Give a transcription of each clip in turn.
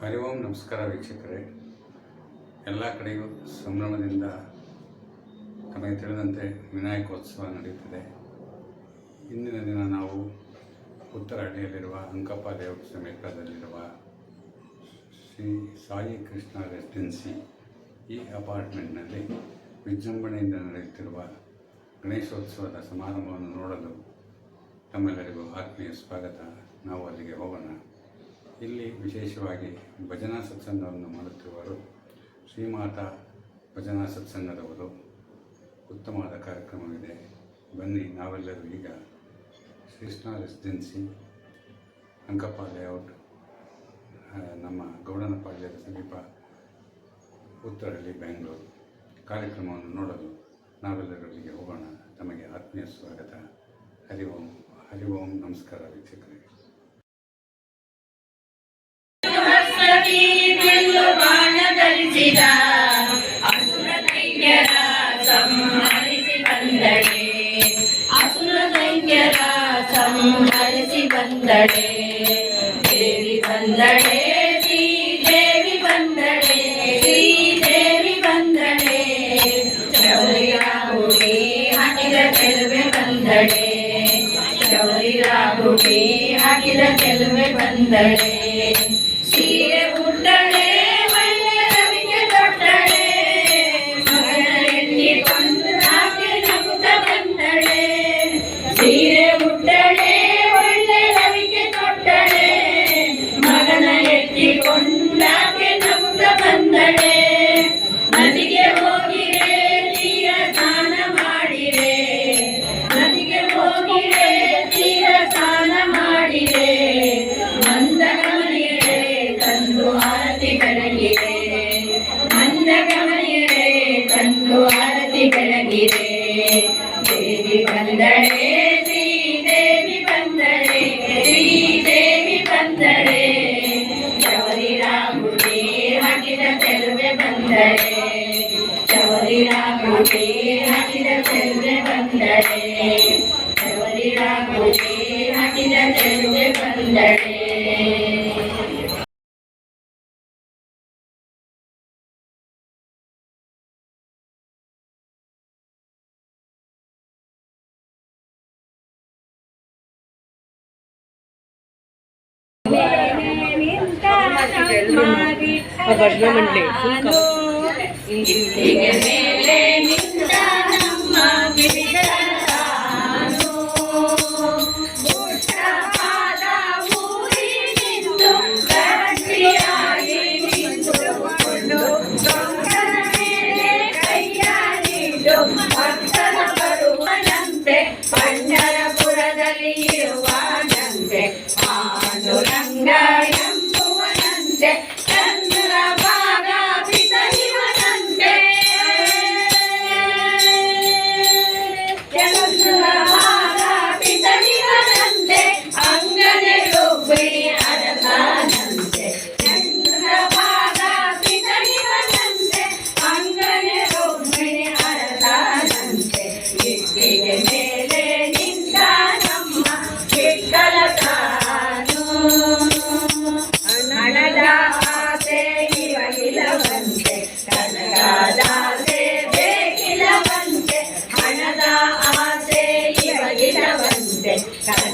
ಹರಿ ಓಂ ನಮಸ್ಕಾರ ವೀಕ್ಷಕರೇ. ಎಲ್ಲ ಕಡೆಯೂ ಸಂಭ್ರಮದಿಂದ ತಮಗೆ ತಿಳಿದಂತೆ ವಿನಾಯಕೋತ್ಸವ ನಡೆಯುತ್ತಿದೆ ಇಂದಿನ ದಿನ ನಾವು ಉತ್ತರಹಳ್ಳಿಯಲ್ಲಿರುವ ಅಂಕಪ್ಪ ದೇವ ಸಮೀಪದಲ್ಲಿರುವ ಶ್ರೀ ಸಾಯಿ ಕೃಷ್ಣ ರೆಸಿಡೆನ್ಸಿ ಈ ಅಪಾರ್ಟ್ಮೆಂಟ್ನಲ್ಲಿ ವಿಜೃಂಭಣೆಯಿಂದ ನಡೆಯುತ್ತಿರುವ ಗಣೇಶೋತ್ಸವದ ಸಮಾರಂಭವನ್ನು ನೋಡಲು ತಮ್ಮೆಲ್ಲರಿಗೂ ಆತ್ಮೀಯ ಸ್ವಾಗತ. ನಾವು ಅಲ್ಲಿಗೆ ಹೋಗೋಣ. ಇಲ್ಲಿ ವಿಶೇಷವಾಗಿ ಭಜನಾ ಸತ್ಸಂಗವನ್ನು ಮಾಡುತ್ತಿರುವರು. ಶ್ರೀಮಾತಾ ಭಜನಾ ಸತ್ಸಂಗದವರು. ಉತ್ತಮವಾದ ಕಾರ್ಯಕ್ರಮವಿದೆ. ಬನ್ನಿ, ನಾವೆಲ್ಲರೂ ಈಗ ಕೃಷ್ಣ ರೆಸಿಡೆನ್ಸಿ, ಅಂಕಪ್ಪ ಲೇಔಟ್ ನಮ್ಮ ಗೌಡನಪಾಳ್ಯದ ಸಮೀಪ ಉತ್ತರಹಳ್ಳಿ ಬೆಂಗಳೂರು ಕಾರ್ಯಕ್ರಮವನ್ನು ನೋಡಲು ನಾವೆಲ್ಲರೂ ಇಲ್ಲಿಗೆ ಹೋಗೋಣ. ತಮಗೆ ಆತ್ಮೀಯ ಸ್ವಾಗತ. ಹರಿ ಓಂ ಹರಿ ಓಂ, ನಮಸ್ಕಾರ ವೀಕ್ಷಕರಿಗೆ ಸಂಹರಿಸಿ ಬಂದಳೆ ಅಸುರ ದೈತ್ಯರ ಸಂಹರಿಸಿ ಬಂದಳೆ ದೇವಿ ಬಂದಳೆ ಶ್ರೀದೇವಿ ಬಂದಳೆ ಶ್ರೀದೇವಿ ಬಂದಳೆ ಚೌರಿಯ ಹುಡಿ ಹಾಕಿದ ಚೆಲುವೆ ಬಂದಳೆ ಚೌರಿಯ ಹುಡಿ ಹಾಕಿದ ಚೆಲುವೆ ಬಂದಳೆ Amen. ಚೆಲುವೆ ಬಂದಳೆ ಚವರಿ ರಾಗುಡಿ ಹಾಕಿದ ಚೆಲುವೆ ಬಂದಳೆ ಭಜನಾ ಮಂಡಳಿ presidente.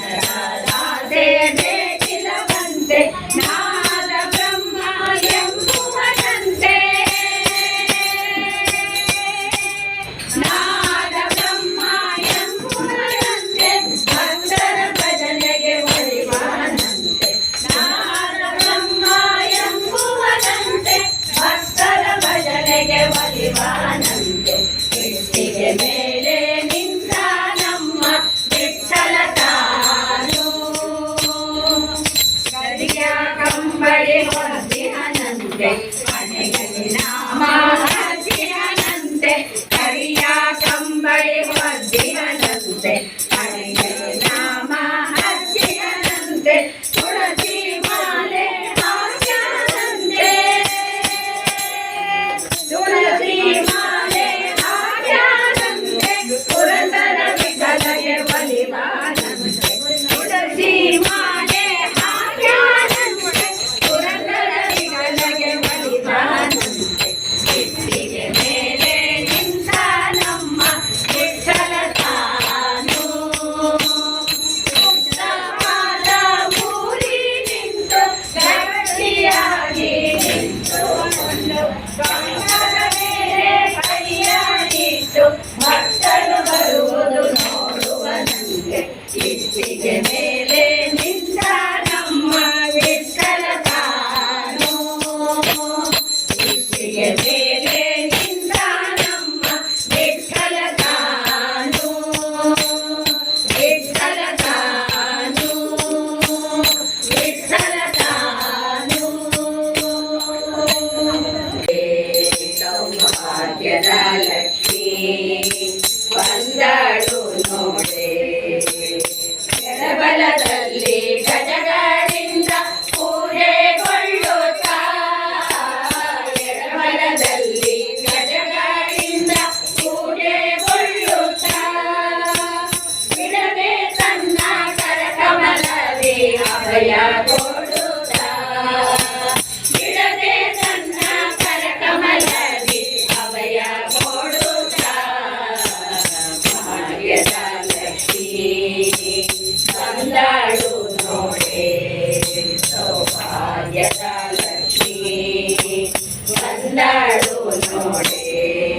Yeah. Jesus, Jesus.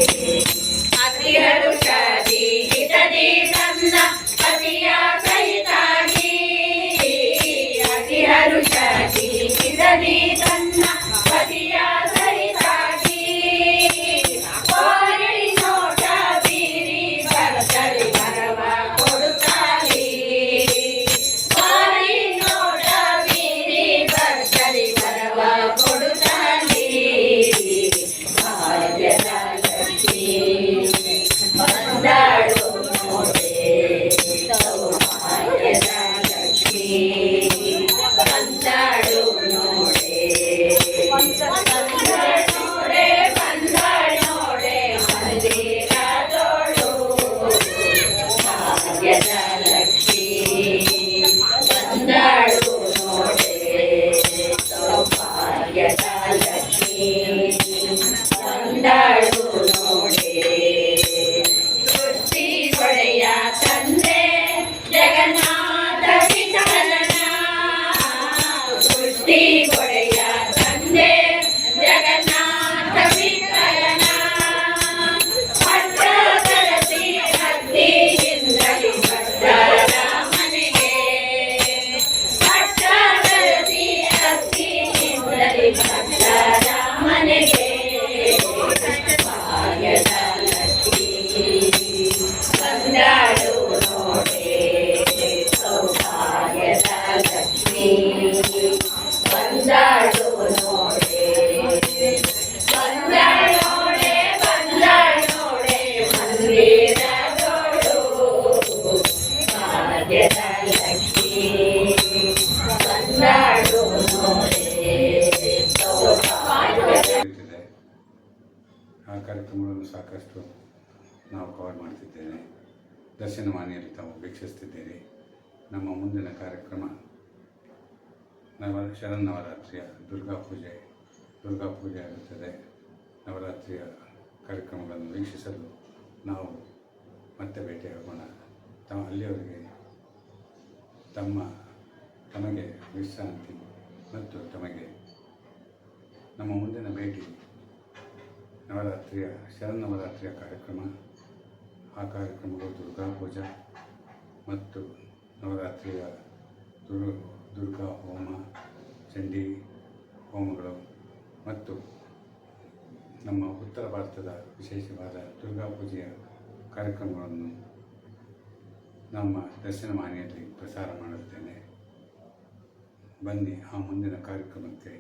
ದರ್ಶನ ವಾಣಿಯಲ್ಲಿ ತಾವು ವೀಕ್ಷಿಸ್ತಿದ್ದೀರಿ ನಮ್ಮ ಮುಂದಿನ ಕಾರ್ಯಕ್ರಮ ನವ ಶರನ್ನವರಾತ್ರಿಯ ದುರ್ಗಾ ಪೂಜೆ. ದುರ್ಗಾ ಪೂಜೆ ಆಗುತ್ತದೆ. ನವರಾತ್ರಿಯ ಕಾರ್ಯಕ್ರಮಗಳನ್ನು ವೀಕ್ಷಿಸಲು ನಾವು ಮತ್ತೆ ಭೇಟಿಯಾಗೋಣ ತಮ್ಮ ಅಲ್ಲಿಯವರಿಗೆ ತಮ್ಮ, ತಮಗೆ ವಿಶ್ರಾಂತಿ ಮತ್ತು ತಮಗೆ ನಮ್ಮ ಮುಂದಿನ ಭೇಟಿ ನವರಾತ್ರಿಯ, ಶರನ್ನವರಾತ್ರಿಯ ಕಾರ್ಯಕ್ರಮ. ಆ ಕಾರ್ಯಕ್ರಮಗಳು ದುರ್ಗಾ ಪೂಜಾ ಮತ್ತು ನವರಾತ್ರಿಯ ದುರ್ ದುರ್ಗಾ ಹೋಮ, ಚಂಡಿ ಹೋಮಗಳು ಮತ್ತು ನಮ್ಮ ಉತ್ತರ ಭಾರತದ ವಿಶೇಷವಾದ ದುರ್ಗಾ ಪೂಜೆಯ ಕಾರ್ಯಕ್ರಮಗಳನ್ನು ನಮ್ಮ ದರ್ಶನ ಮಾನೆಯಲ್ಲಿ ಪ್ರಸಾರ ಮಾಡುತ್ತೇನೆ. ಬನ್ನಿ, ಆ ಮುಂದಿನ ಕಾರ್ಯಕ್ರಮಕ್ಕೆ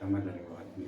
ತಮ್ಮೆಲ್ಲರಿಗೂ ಆತ್ಮೀಯ